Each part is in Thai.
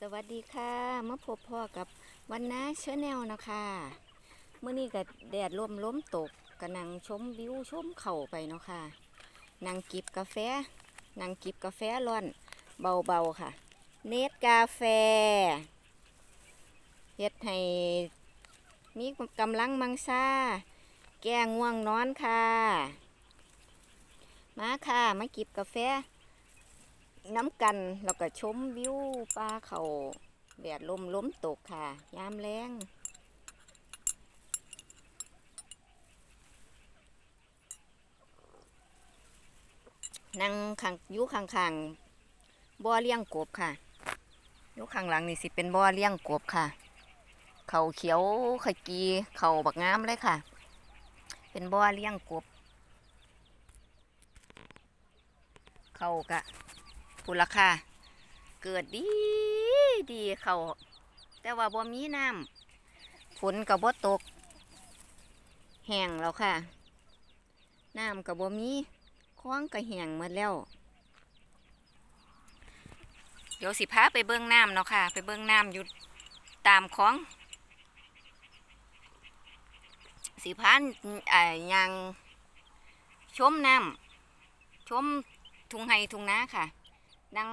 สวัสดีค่ะมาพบพ่อกับวันน้าเชอแนลนะคะเมื่อนี้ก็แดดลมล้มตกก็นั่งชมวิวชมเข่าไปเนาะค่ะนั่งกิบกาแฟนั่งกิบกาแฟร้อนเบาๆค่ะ เนตกาแฟเฮ็ดให้มีกำลังมังซาแก้ง่วงนอนค่ะ มาค่ะ มากิบกาแฟ น้ำกันแล้วก็ชมวิวป่าเขาแดดลมล้มตกค่ะ ยามแรงนั่งข้างอยู่ข้างบ่อเลี้ยงกบค่ะยู่ข้างหลังนี่สิเป็นบ่อเลี้ยงกบค่ะ เขาเขียวขจีเขาบักงามเลยค่ะ เป็นบ่อเลี้ยงกบ เขากะ พุนราคาเกิดดีดีเขาแต่ว่าบ่มีน้ำฝนกับบ่ตก แห้งแล้วค่ะ น้ำกับบ่มีคล้องกับแห้งหมดแล้ว เดี๋ยวสิพาไปเบิ้องน้ำเนาะค่ะ ไปเบิ้องน้ำอยู่ตามคล้องสิพานอ่ยางชมน้ำชมทุ่งไฮทุ่งนาค่ะ นั่ง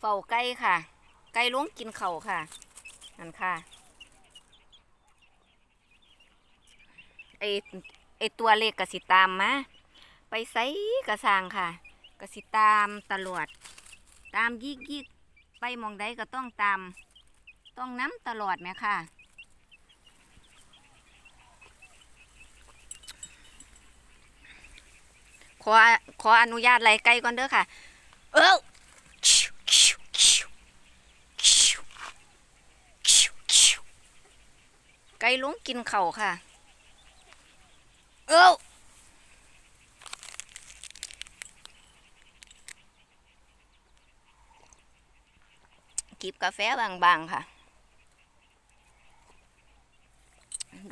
เฝ้าไก่ค่ะ ไก่ล้วงกินเข่าค่ะนั่นค่ะไอไอตัวเล็กกสิตามมาไปไสกระสางค่ะกสิตามตลอด ตามยิกยิกไปมองใดก็ต้องตาม ต้องน้ำตลอดไหมค่ะขอขออนุญาตไล่ไก่ก่อนเด้อค่ะ เอ้าไก่ลงกินเข่าค่ะ เอ้ากิบกาแฟบางๆค่ะ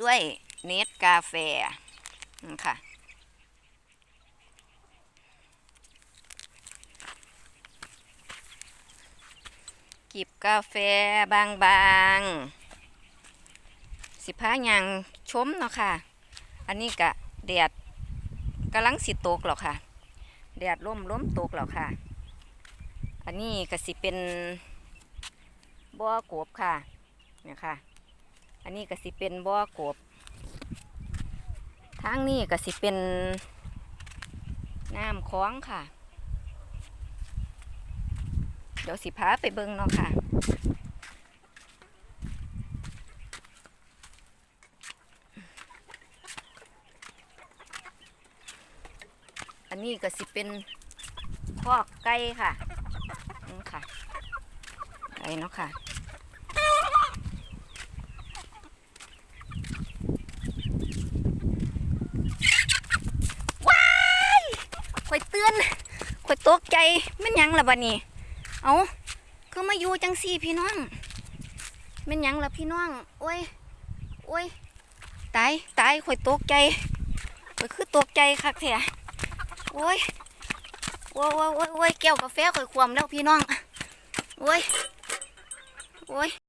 ด้วยเนสกาแฟนะค่ะ กิบกาแฟบางๆสิพายังชมเนาะค่ะ อันนี้กะแดดกำลังสิตกหรอกค่ะ แดดร่มล้มตกแล้วค่ะ อันนี้ก็สิเป็นบ่อกบค่ะเนี่ยค่ะ อันนี้ก็สิเป็นบ่อกบทางนี้ก็สิเป็นน้ำคล้องค่ะ ดี๋ยวสิพาไปเบิ่งเนาะค่ะอันนี้ก็สิเป็นพอกไก่ค่ะนี่ค่ะไก่เนาะค่ะว้ายข่อยเตือนข่อยตกใจมันยังละบัดนี้ เอาคือมาอยู่จังสี่พี่น้องเป็นยังล่ะพี่น้องโอ้ยโอ้ยตายตายข่อยตกใจข่อยคือตกใจคักแท้โอ้ยโอ้ยโอ้ยโอ้ยโอ้ยแก้วกาแฟข่อยควมแล้วพี่น้องโอ้ยโอ้ย